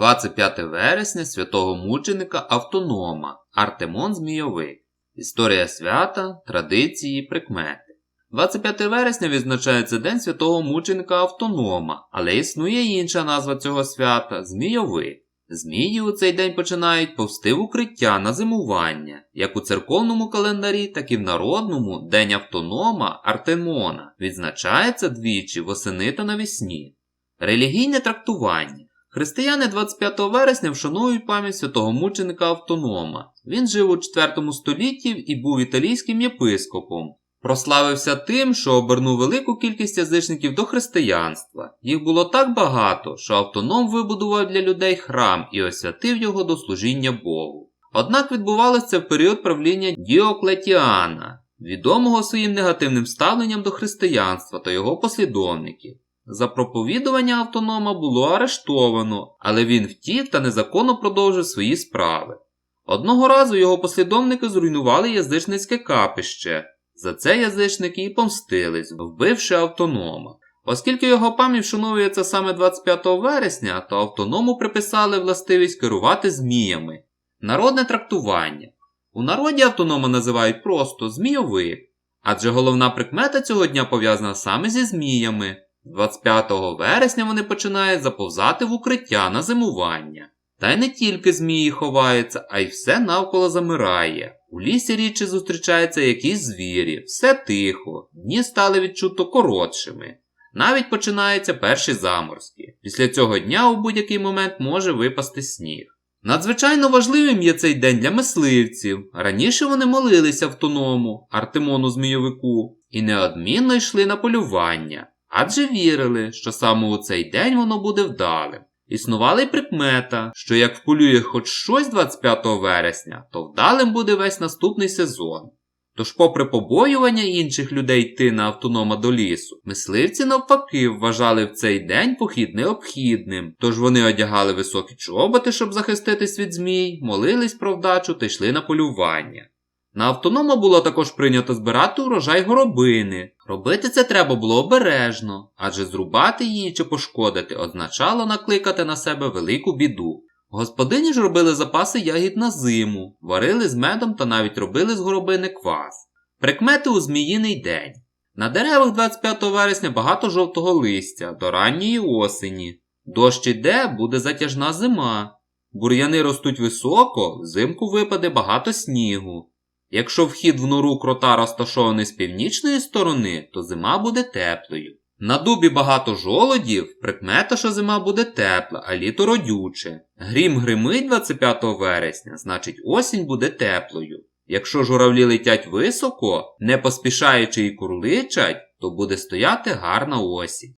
25 вересня святого мученика Автонома Артемон Змійовик. Історія свята, традиції, прикмети. 25 вересня відзначається День святого мученика Автонома, але існує інша назва цього свята Змійовик. Змії у цей день починають повсти в укриття на зимування, як у церковному календарі, так і в народному День автонома Артемона відзначається двічі восени та навесні. Релігійне трактування. Християни 25 вересня вшанують пам'ять святого мученика Автонома. Він жив у 4 столітті і був італійським єпископом. Прославився тим, що обернув велику кількість язичників до християнства. Їх було так багато, що автоном вибудував для людей храм і освятив його до служіння Богу. Однак відбувалося це в період правління Діоклетіана, відомого своїм негативним ставленням до християнства та його послідовників. За проповідування автонома було арештовано, але він втік та незаконно продовжив свої справи. Одного разу його послідовники зруйнували язичницьке капище. За це язичники і помстились, вбивши автонома. Оскільки його пам'ять вшановується саме 25 вересня, то автоному приписали властивість керувати зміями. Народне трактування. У народі автонома називають просто змійовик, адже головна прикмета цього дня пов'язана саме зі зміями. 25 вересня вони починають заповзати в укриття на зимування. Та й не тільки змії ховаються, а й все навколо замирає. У лісі рідше зустрічаються якісь звірі, все тихо, дні стали відчуто коротшими. Навіть починаються перші заморозки. Після цього дня у будь-який момент може випасти сніг. Надзвичайно важливим є цей день для мисливців. Раніше вони молилися автоному, Артемону Змійовику, і неодмінно йшли на полювання, адже вірили, що саме у цей день воно буде вдалим. Існувала й прикмета, що як вполює хоч щось 25 вересня, то вдалим буде весь наступний сезон. Тож, попри побоювання інших людей йти на автонома до лісу, мисливці навпаки вважали в цей день похід необхідним, тож вони одягали високі чоботи, щоб захиститись від змій, молились про вдачу та йшли на полювання. На автонома було також прийнято збирати урожай горобини. Робити це треба було обережно, адже зрубати її чи пошкодити означало накликати на себе велику біду. Господині ж робили запаси ягід на зиму, варили з медом та навіть робили з горобини квас. Прикмети у зміїний день. На деревах 25 вересня багато жовтого листя до ранньої осені. Дощ іде, буде затяжна зима. Бур'яни ростуть високо, взимку випаде багато снігу. Якщо вхід в нору крота розташований з північної сторони, то зима буде теплою. На дубі багато жолодів, прикмета, що зима буде тепла, а літо родюче. Грім гримить 25 вересня, значить осінь буде теплою. Якщо журавлі летять високо, не поспішаючи і курличать, то буде стояти гарна осінь.